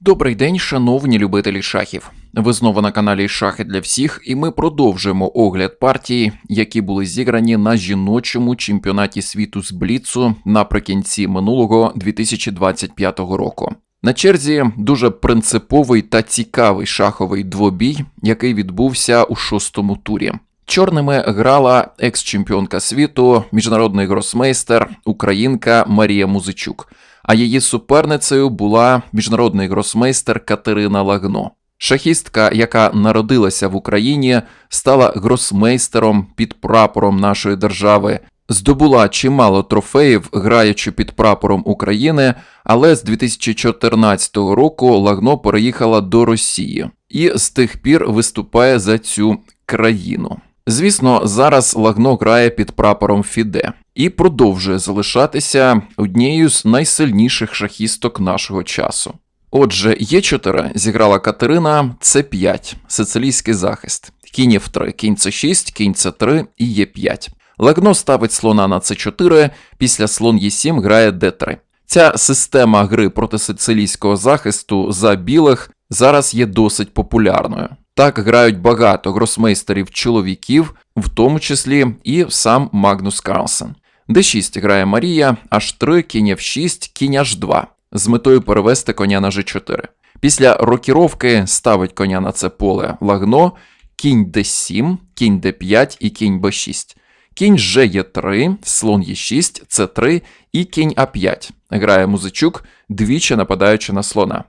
Добрий день, шановні любителі шахів. Ви знову на каналі Шахи для всіх, і ми продовжуємо огляд партії, які були зіграні на жіночому чемпіонаті світу з Бліцу наприкінці минулого 2025 року. На черзі дуже принциповий та цікавий шаховий двобій, який відбувся у шостому турі. Чорними грала екс-чемпіонка світу, міжнародний гросмейстер, українка Марія Музичук. А її суперницею була міжнародний гросмейстер Катерина Лагно. Шахістка, яка народилася в Україні, стала гросмейстером під прапором нашої держави, здобула чимало трофеїв, граючи під прапором України, але з 2014 року Лагно переїхала до Росії і з тих пір виступає за цю країну. Звісно, зараз Лагно грає під прапором Фіде і продовжує залишатися однією з найсильніших шахісток нашого часу. Отже, Є4 зіграла Катерина, С5, сицилійський захист, кінь F3, кінь С6, кінь С3 і Е5. Лагно ставить слона на С4, після слон Е7 грає Д3. Ця система гри проти сицилійського захисту за білих зараз є досить популярною. Так грають багато гросмейстерів чоловіків, в тому числі і сам Магнус Карлсен. Д6 грає Марія, H3, кінь F6, кінь H2 з метою перевести коня на G4. Після рокіровки ставить коня на це поле лагно, кінь D7, кінь D5 і кінь B6. Кінь Ж3, слон Е6, С3 і кінь А5. Грає музичук, двічі нападаючи на слона.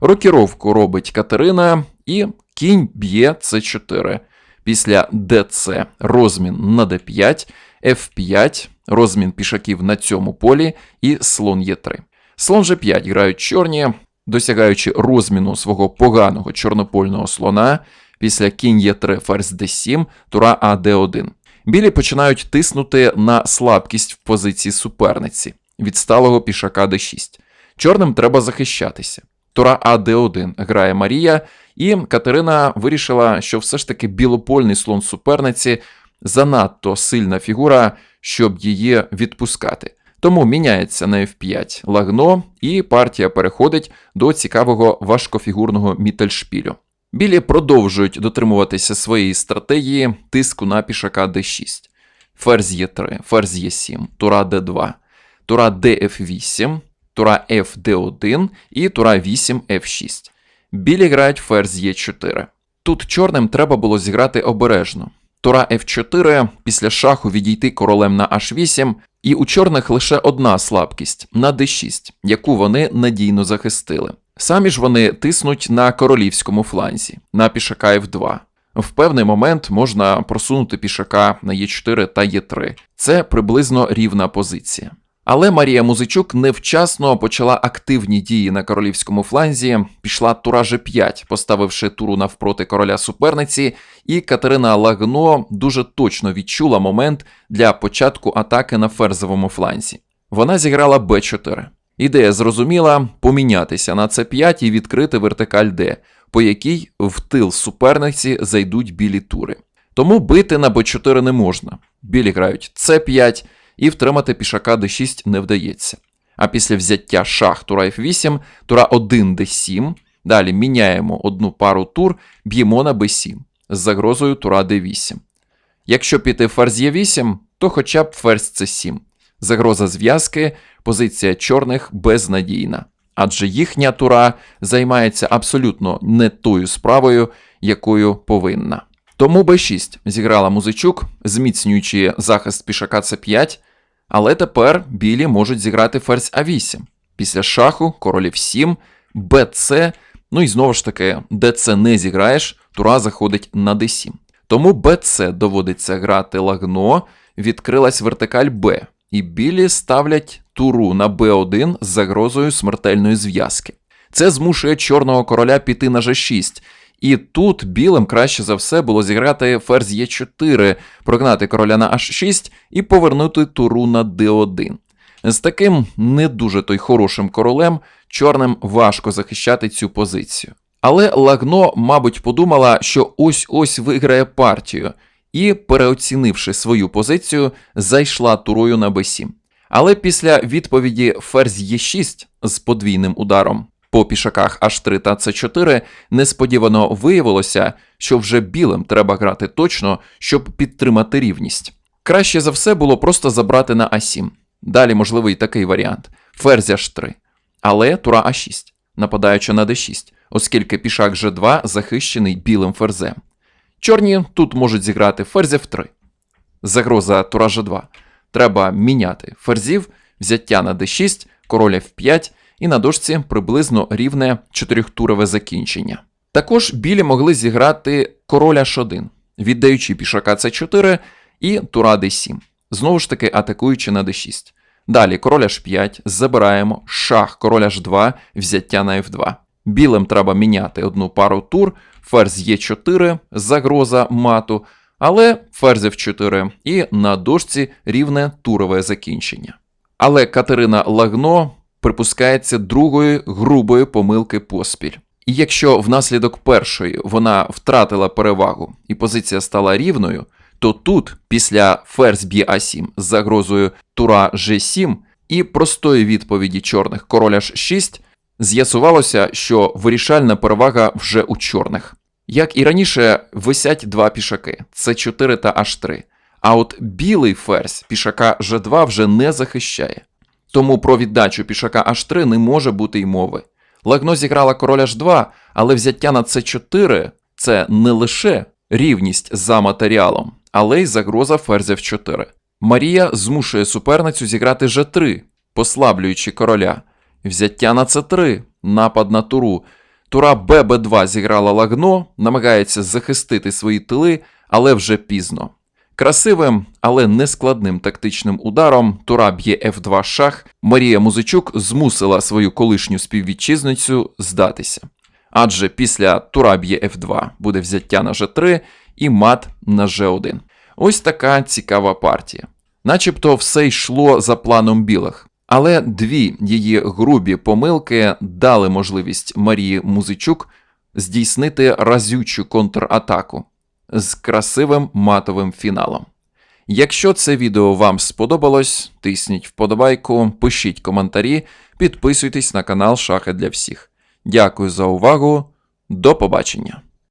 Рокіровку робить Катерина і кінь б'є С4. Після ДЦ розмін на Д5, F5, розмін пішаків на цьому полі і слон Е3. Слон G5 грають чорні, досягаючи розміну свого поганого чорнопольного слона після кінь Е3 ферзь D7, тура АД1. Білі починають тиснути на слабкість в позиції суперниці від сталого пішака d6. Чорним треба захищатися. Тура АД1 грає Марія, і Катерина вирішила, що все ж таки білопольний слон суперниці занадто сильна фігура, щоб її відпускати. Тому міняється на F5 лагно, і партія переходить до цікавого важкофігурного мітельшпілю. Білі продовжують дотримуватися своєї стратегії тиску на пішака d6, ферзь Е3, ферзь Е7, тура d2, тура df8, тура fd1 і тура 8 f6. Білі грають ферзь Е4. Тут чорним треба було зіграти обережно. Тура F4 після шаху відійти королем на H8, і у чорних лише одна слабкість на d6, яку вони надійно захистили. Самі ж вони тиснуть на королівському фланзі, на пішака F2. В певний момент можна просунути пішака на Е4 та Е3. Це приблизно рівна позиція. Але Марія Музичук невчасно почала активні дії на королівському фланзі, пішла тура G5, поставивши туру навпроти короля суперниці, і Катерина Лагно дуже точно відчула момент для початку атаки на ферзовому фланзі. Вона зіграла Б4. Ідея зрозуміла помінятися на С5 і відкрити вертикаль Д, по якій в тил суперниці зайдуть білі тури. Тому бити на Б4 не можна. Білі грають С5 і втримати пішака d6 не вдається. А після взяття шах тура F8, тура 1 d7, далі міняємо одну пару тур, б'ємо на b7 з загрозою тура d8. Якщо піти ферзь Е8, то хоча б ферзь c7. Загроза зв'язки, позиція чорних безнадійна, адже їхня тура займається абсолютно не тою справою, якою повинна. Тому b6 зіграла музичук, зміцнюючи захист пішака c5, але тепер білі можуть зіграти ферзь А8. Після шаху, королів 7, БЦ, ну і знову ж таки, ДЦ не зіграєш, тура заходить на d7. Тому БЦ доводиться грати лагно, відкрилась вертикаль Б, і білі ставлять туру на Б1 з загрозою смертельної зв'язки. Це змушує чорного короля піти на G6. І тут білим краще за все було зіграти ферзь Е4, прогнати короля на H6 і повернути туру на D1. З таким не дуже той хорошим королем чорним важко захищати цю позицію. Але Лагно, мабуть, подумала, що ось ось виграє партію, і, переоцінивши свою позицію, зайшла турою на b7. Але після відповіді ферзь Е6 з подвійним ударом по пішаках H3 та C4, несподівано виявилося, що вже білим треба грати точно, щоб підтримати рівність. Краще за все було просто забрати на А7. Далі можливий такий варіант: ферзь H3, але тура А6, нападаючи на D6, оскільки пішак G2 захищений білим ферзем. Чорні тут можуть зіграти ферзь F3. Загроза тура G2. Треба міняти ферзів, взяття на D6, король F5 і на дошці приблизно рівне чотирьохтурове закінчення. Також білі могли зіграти король H1, віддаючи пішака C4 і тура D7, знову ж таки атакуючи на D6. Далі король H5, забираємо, шах, король H2, взяття на F2. Білим треба міняти одну пару тур, ферзь Е4, загроза мату, але ферзь F4 і на дошці рівне турове закінчення. Але Катерина Лагно припускається другої грубої помилки поспіль. І якщо внаслідок першої вона втратила перевагу і позиція стала рівною, то тут, після ферзь б'є А7 з загрозою тура G7 і простої відповіді чорних король H6, з'ясувалося, що вирішальна перевага вже у чорних. Як і раніше, висять два пішаки С4 та H3. А от білий ферзь пішака G2 вже не захищає. Тому про віддачу пішака H3 не може бути й мови. Лагно зіграла король H2, але взяття на С4 це не лише рівність за матеріалом, але й загроза ферзя в 4. Марія змушує суперницю зіграти G3, послаблюючи короля. Взяття на С3, напад на туру. Тура ББ2 зіграла лагно, намагається захистити свої тили, але вже пізно. Красивим, але нескладним тактичним ударом Тура б'є F2 шах, Марія Музичук змусила свою колишню співвітчизницю здатися. Адже після Тура б'є F2 буде взяття на G3 і мат на G1. Ось така цікава партія. Начебто все йшло за планом білих. Але дві її грубі помилки дали можливість Марії Музичук здійснити разючу контратаку з красивим матовим фіналом. Якщо це відео вам сподобалось, тисніть вподобайку, пишіть коментарі, підписуйтесь на канал Шахи для всіх. Дякую за увагу, до побачення!